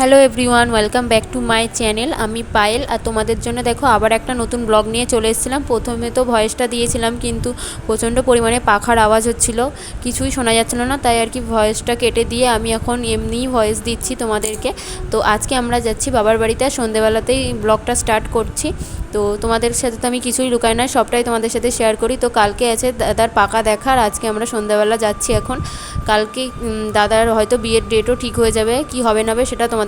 Hello everyone, welcome back to my channel. আমি পায়েল আর তোমাদের জন্য দেখো আবার একটা নতুন ব্লগ নিয়ে চলে এসেছিলাম। প্রথমে তো ভয়েসটা দিয়েছিলাম কিন্তু প্রচণ্ড পরিমাণে পাখার আওয়াজ হচ্ছিল, কিছুই শোনা যাচ্ছিল না, তাই আর কি ভয়েসটা কেটে দিয়ে আমি এখন এমনিই ভয়েস দিচ্ছি তোমাদেরকে। তো আজকে আমরা যাচ্ছি বাবার বাড়িতে আর সন্ধেবেলাতেই ব্লগটা স্টার্ট করছি। তো তোমাদের সাথে তো আমি কিছুই লুকাই না, সবটাই তোমাদের সাথে শেয়ার করি। তো কালকে আছে দাদার পাকা দেখার, আজকে আমরা সন্ধ্যাবেলা যাচ্ছি এখন। কালকে দাদার হয়তো বিয়ের ডেটও ঠিক হয়ে যাবে, কি হবে না হবে সেটা তোমাদের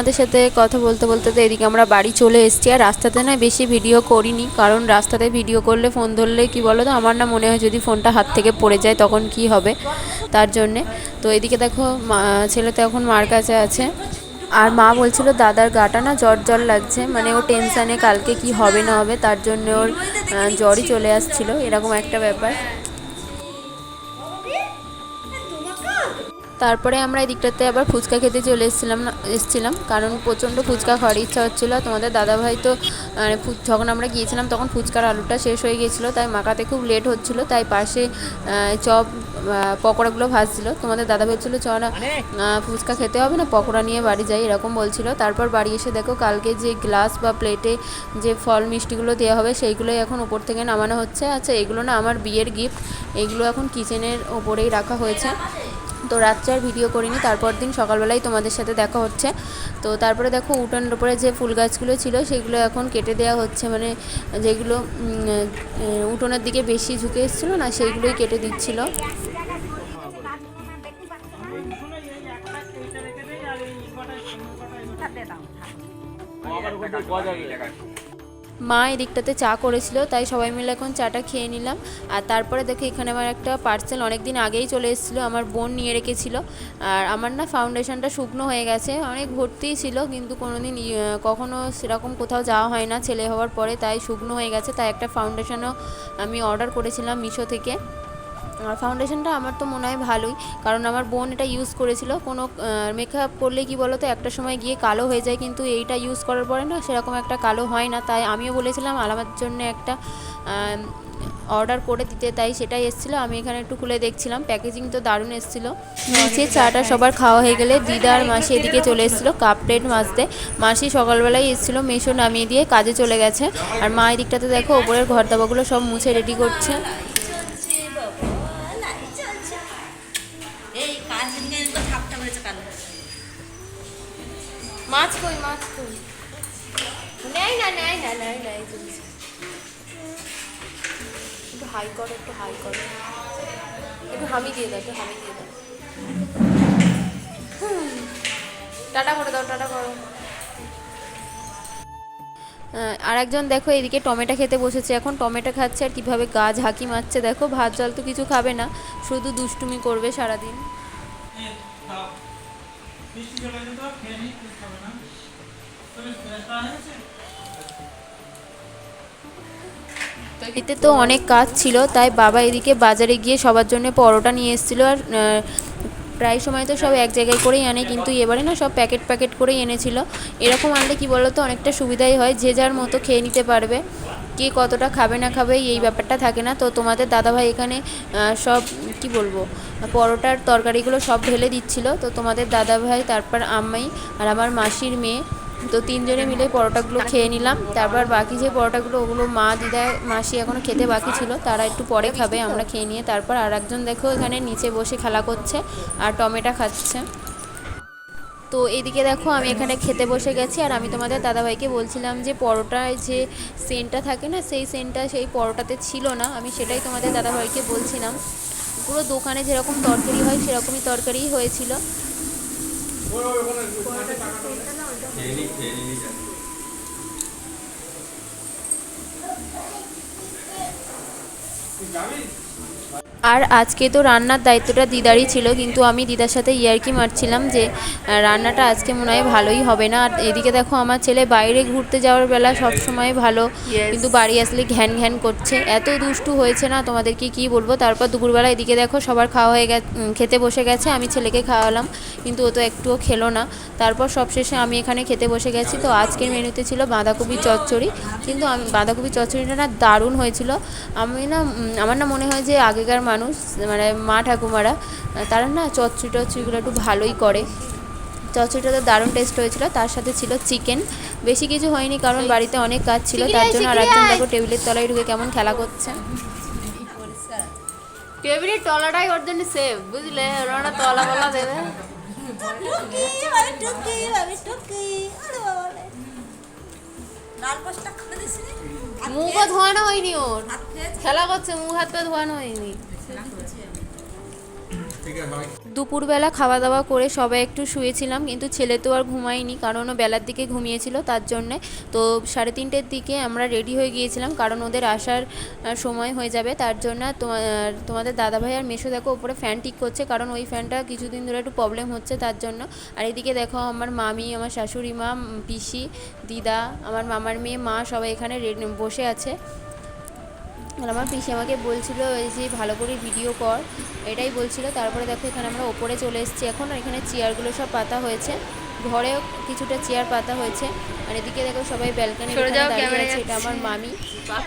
তোমাদের সাথে কথা বলতে বলতে তো এদিকে আমরা বাড়ি চলে এসেছি। আর রাস্তাতে না বেশি ভিডিও করিনি, কারণ রাস্তাতে ভিডিও করলে ফোন ধরলে কি বলো তো আমার না মনে হয় যদি ফোনটা হাত থেকে পড়ে যায় তখন কি হবে? তার জন্যে। তো এদিকে দেখো ছেলে তো এখন মার কাছে আছে। আর মা বলছিল, দাদার গাটা না জ্বর জ্বর লাগছে। মানে ও টেনশানে কালকে কি হবে না হবে, তার জন্য ওর জ্বরই চলে আসছিল। এরকম একটা ব্যাপার। তারপরে আমরা এদিকটাতে আবার ফুচকা খেতে চলে এসেছিলাম এসেছিলাম। কারণ প্রচণ্ড ফুচকা খাওয়ার ইচ্ছা হচ্ছিল। তোমাদের দাদাভাই তো মানে যখন আমরা গিয়েছিলাম তখন ফুচকার আলুটা শেষ হয়ে গিয়েছিল তাই মাখাতে খুব লেট হচ্ছিল। তাই পাশে চপ পকোড়াগুলো ভাজছিল। তোমাদের দাদা বলছিল চ না ফুচকা খেতে হবে না, পকোড়া নিয়ে বাড়ি যাই, এরকম বলছিল। তারপর বাড়ি এসে দেখো, কালকে যে গ্লাস বা প্লেটে যে ফল মিষ্টিগুলো দেওয়া হবে, সেইগুলোই এখন ওপর থেকে নামানো হচ্ছে। আচ্ছা এগুলো না আমার বিয়ের গিফট এগুলো এখন কিচেনের ওপরেই রাখা হয়েছে। তো রাত্রে আর ভিডিও করিনি, তারপর দিন সকালবেলায় তোমাদের সাথে দেখা হচ্ছে। তো তারপরে দেখো উঠানের উপরে যে ফুল গাছগুলো ছিল, সেগুলো এখন কেটে দেওয়া হচ্ছে। মানে যেগুলো উঠোনের দিকে বেশি ঝুঁকে এসেছিল না, সেইগুলোই কেটে দিচ্ছিল। মা এদিকটাতে চা করেছিল, তাই সবাই মিলে এখন চাটা খেয়ে নিলাম। আর তারপরে দেখো এখানে আমার একটা পার্সেল অনেক দিন আগেই চলে এসেছিল, আমার বোন নিয়ে রেখেছিল। আর আমার না ফাউন্ডেশনটা শুকনো হয়ে গেছে, অনেক ভর্তিই ছিল, কিন্তু কোনো দিন কখনও সেরকম কোথাও যাওয়া হয় না, ছেলে হওয়ার পরে তাই শুকনো হয়ে গেছে, তাই একটা ফাউন্ডেশনও আমি অর্ডার করেছিলাম মিশো থেকে। ফাউন্ডেশনটা আমার তো মনে হয় ভালোই। কারণ আমার বোন এটা ইউজ করেছিল। কোনো মেকআপ করলে কি বলো তো একটা সময় গিয়ে কালো হয়ে যায় কিন্তু এইটা ইউজ করার পরে না সেরকম একটা কালো হয় না। তাই আমিও বলেছিলাম আর আমার জন্য একটা অর্ডার করে দিতে। তাই সেটাই এসেছিল। আমি এখানে একটু খুলে দেখছিলাম। প্যাকেজিং তো দারুণ এসেছিল। নিচে চাটা সবার খাওয়া হয়ে গেলে দিদা আর মাসি এদিকে চলে এসেছিল কাপ প্লেট মাজতে। মাসি সকালবেলায় এসেছিল মেশো নামিয়ে দিয়ে কাজে চলে গেছে। আর মা এদিকটাতে দেখো ওপরের ঘর দাবাগুলো সব মুছে রেডি করছে। মাছ কই মাছ কই? একটু হাই করো, একটু হাই করো। একটু হামি দিয়ে দাও, একটু হামি দিয়ে দাও। টাটা করে দাও, টাটা করো। আর একজন দেখো এদিকে টমেটো খেতে বসেছে। এখন টমেটো খাচ্ছে আর কীভাবে গা ঝাঁকি মারছে। দেখো ভাত জল তো কিছু খাবে না। শুধু দুষ্টুমি করবে সারাদিন। এতে তো অনেক কাজ ছিল, তাই বাবা এদিকে বাজারে গিয়ে সবার জন্য পরোটা নিয়ে এসেছিল আর প্রায় সময় তো সব এক জায়গায় করেই আনে, কিন্তু এবারে না সব প্যাকেট প্যাকেট করেই এনেছিল। এরকম আনলে কি বলো তো অনেকটা সুবিধাই হয়, যে যার মতো খেয়ে নিতে পারবে। কে কতটা খাবে না খাবে এই ব্যাপারটা থাকে না। তো তোমাদের দাদাভাই এখানে সব কি বলব, পরোটার তরকারিগুলো সব ঢেলে দিচ্ছিল। তো তোমাদের দাদাভাই, তারপর আম্মাই আর আমার মাসির মেয়ে, তো তিনজনে মিলে পরোটাগুলো খেয়ে নিলাম। তারপর বাকি যে পরোটাগুলো, ওগুলো মা, দিদা, মাসি এখনও খেতে বাকি ছিল। তারা একটু পরে খাবে, আমরা খেয়ে নিয়ে। তারপর আর একজন দেখো এখানে নিচে বসে খেলা করছে আর টমেটো খাচ্ছে। তো এদিকে দেখো, আমি এখানে খেতে বসে গেছি আর আমি তোমাদের দাদাভাইকে বলছিলাম যে পরোটায় যে সেন্টটা থাকে না, সেই সেন্টটা, সেই পরোটাতে ছিল না, আমি সেটাই তোমাদের দাদাভাইকে বলছিলাম। পুরো দোকানে যেরকম তরকারি হয়, সেরকমই তরকারিই হয়েছিল। আর আজকে তো রান্নার দায়িত্বটা দিদারই ছিল কিন্তু আমি দিদার সাথে ইয়ার্কি মারছিলাম যে রান্নাটা আজকে মনে হয় ভালোই হবে না। আর এদিকে দেখো আমার ছেলে বাইরে ঘুরতে যাওয়ার বেলা সব সময় ভালো কিন্তু বাড়ি আসলে ঘ্যান ঘ্যান করছে। এত দুষ্টু হয়েছে না তোমাদেরকে কি বলব? তারপর দুপুরবেলা এদিকে দেখো সবার খাওয়া হয়ে গেছে খেতে বসে গেছে আমি ছেলেকে খাওয়ালাম কিন্তু ও তো একটুও খেলো না। তারপর সবশেষে আমি এখানে খেতে বসে গেছি। তো আজকের মেনুতে ছিল বাঁধাকপি চচ্চড়ি কিন্তু আমি বাঁধাকপি চচ্চড়িটা না দারুণ হয়েছিল। আমি না আমার না মনে হয় যে আগেকার মানুষ মানে মা ঠাকুমারা তারা না চচ্চড়ি টচ্চড়িগুলো একটু ভালোই করে। চচ্চড়িটা তো দারুণ টেস্ট হয়েছিল তার সাথে ছিল চিকেন বেশি কিছু হয়নি কারণ বাড়িতে অনেক কাজ ছিল তার জন্য আর একজন দেখো টেবিলের তলায় ঢুকে কেমন খেলা করছে। টেবিলের তলাটাই ওর জন্য সেভ বুঝলে? ওরা তলা বলা দেবে। টুকি আমি টুকি আমি টুকি আরে বাবা রে। লাল পোস্টটা করে দিস রে মুখও ধোয়ানো হয়নি ওর। খেলা করছে মুখ হাত পা ধোয়ানো হয়নি। দুপুরবেলা খাওয়া দাওয়া করে সবাই একটু শুয়েছিলাম, কিন্তু ছেলে তো আর ঘুমায়নি, কারণ ও বেলার দিকে ঘুমিয়েছিল তার জন্যে। তো সাড়ে তিনটের দিকে আমরা রেডি হয়ে গিয়েছিলাম, কারণ ওদের আসার সময় হয়ে যাবে, তার জন্য তোমাদের দাদাভাই আর মেশো দেখো ওপরে ফ্যান ঠিক করছে, কারণ ওই ফ্যানটা কিছুদিন ধরে একটু প্রবলেম হচ্ছে তার জন্য। আর এদিকে দেখো আমার মামি, আমার শাশুড়ি মা পিসি, দিদা, আমার মামার মেয়ে, মা সবাই এখানে বসে আছে। আর আমার পিসি আমাকে বলছিল এই যে ভালো করে ভিডিও কর। এটাই বলছিল। তারপরে দেখো এখানে আমরা ওপরে চলে এসেছি এখন। আর এখানে চেয়ারগুলো সব পাতা হয়েছে। ঘরেও কিছুটা চেয়ার পাতা হয়েছে। আর এদিকে দেখো সবাই ব্যালকানি দাঁড়িয়ে আছে। এটা আমার মামি।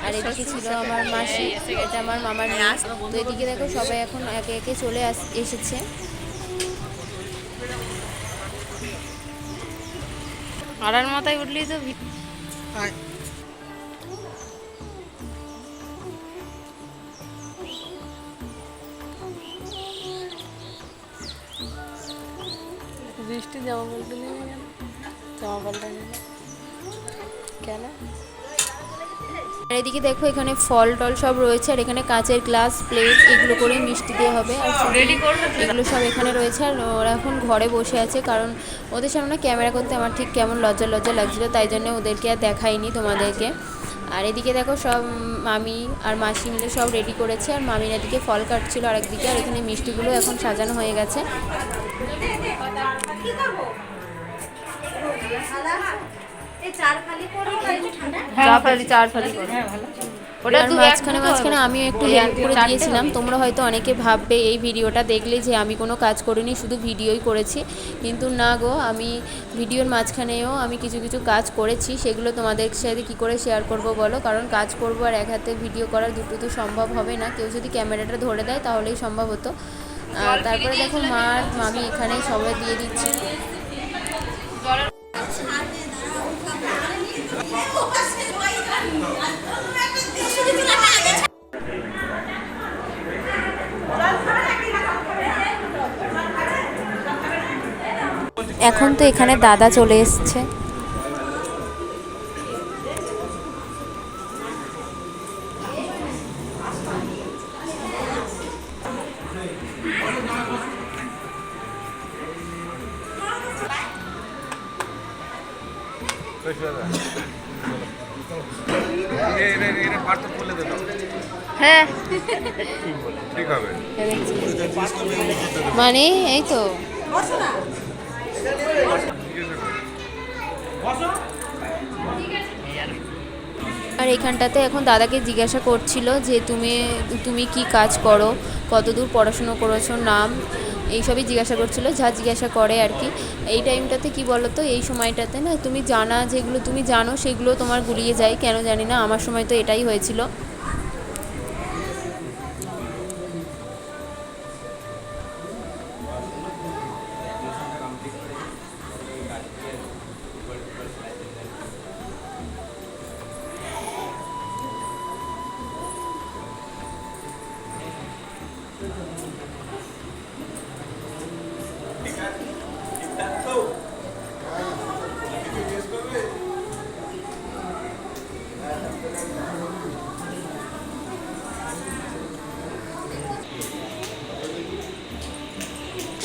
আর এদিকে ছিল আমার মাসি। এটা আমার মামার মেয়ে তো এদিকে দেখো সবাই এখন একে একে চলে আস এসেছে। আড়ার মাথায় উঠলি তো বৃষ্টি জামা পাল্টে নেবে কেন জামা পাল্টে নেবে কেন? আর এদিকে দেখো এখানে ফল টল সব রয়েছে আর এখানে কাঁচের গ্লাস প্লেট এগুলো করে মিষ্টি দিয়ে হবে। আর এগুলো সব এখানে রয়েছে আর ওরা এখন ঘরে বসে আছে কারণ ওদের সামনে ক্যামেরা করতে আমার ঠিক কেমন লজ্জা লজ্জা লাগছিল তাই জন্য ওদেরকে আর দেখাইনি তোমাদেরকে। আর এদিকে দেখো সব মামি আর মাসি মিলে সব রেডি করেছে আর মামির এদিকে ফল কাটছিল আর একদিকে আর এখানে মিষ্টিগুলো এখন সাজানো হয়ে গেছে। ওটা মাঝখানে মাঝখানে আমি একটু হেল্প করে দিয়েছিলাম। তোমরা হয়তো অনেকে ভাববে এই ভিডিওটা দেখলে যে আমি কোনো কাজ করিনি শুধু ভিডিওই করেছি। কিন্তু না গো আমি ভিডিওর মাঝখানেও আমি কিছু কিছু কাজ করেছি। সেগুলো তোমাদের সাথে কী করে শেয়ার করব বলো? কারণ কাজ করব আর এক হাতে ভিডিও করার দুটো তো সম্ভব হবে না। কেউ যদি ক্যামেরাটা ধরে দেয় তাহলেই সম্ভব হতো। তারপরে দেখো মা মামি এখানে সবাই দিয়ে দিচ্ছি। এখন তো এখানে দাদা চলে এসছে। হ্যাঁ। মানে এই তো। আর এখানটাতে এখন দাদাকে জিজ্ঞাসা করছিল যে তুমি তুমি কি কাজ করো? কতদূর পড়াশুনো করেছ? নাম? এইসবই জিজ্ঞাসা করছিল, যা জিজ্ঞাসা করে আর কি। এই টাইমটাতে কি বলো তো এই সময়টাতে না তুমি জানা যেগুলো তুমি জানো, সেগুলো তোমার গুলিয়ে যায়, কেন জানি না। আমার সময় তো এটাই হয়েছিল।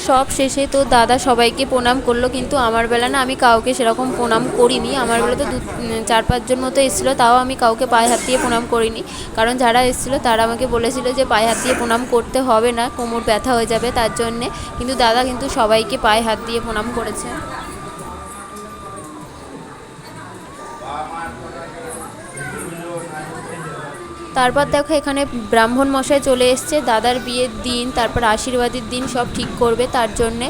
সব শেষে তো দাদা সবাইকে প্রণাম করল, কিন্তু আমার বেলা না আমি কাউকে সেরকম প্রণাম করিনি। আমার বেলা তো দু চার পাঁচজন মতো এসেছিল, তাও আমি কাউকে পায়ে হাত দিয়ে প্রণাম করিনি। কারণ যারা এসেছিল, তারা আমাকে বলেছিল যে পায়ে হাত দিয়ে প্রণাম করতে হবে না, কোমর ব্যথা হয়ে যাবে তার জন্যে। কিন্তু দাদা কিন্তু সবাইকে পায়ে হাত দিয়ে প্রণাম করেছে। তারপর দেখো এখানে ব্রাহ্মণ মশাই চলে এসছে, দাদার বিয়ের দিন, তারপর আশীর্বাদের দিন সব ঠিক করবে তার জন্যে।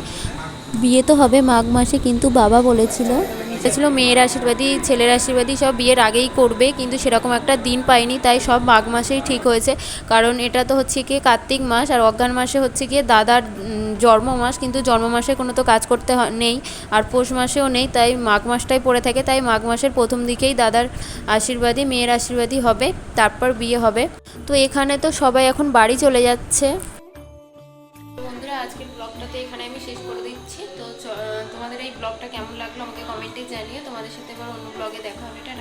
বিয়ে তো হবে মাঘ মাসে, কিন্তু বাবা বলেছিল ছিল মেয়ের আশীর্বাদী ছেলের আশীর্বাদী সব বিয়ের আগেই করবে, কিন্তু সেরকম একটা দিন পাইনি তাই সব মাঘ মাসেই ঠিক হয়েছে। কারণ এটা তো হচ্ছে গিয়ে কার্তিক মাস, আর অজ্ঞান মাসে হচ্ছে গিয়ে দাদার জন্ম মাস, কিন্তু জন্ম মাসে কোনো তো কাজ করতে নেই। আর পৌষ মাসেও নেই, তাই মাঘ মাসটাই পড়ে থাকে, তাই মাঘ মাসের প্রথম দিকেই দাদার আশীর্বাদী মেয়ের আশীর্বাদী হবে, তারপর বিয়ে হবে। তো এখানে তো সবাই এখন বাড়ি চলে যাচ্ছে। বন্ধুরা, আজকের কমেন্টে জানিয়ে তোমাদের সাথে আবার অন্য ব্লগে দেখা হবে। এটা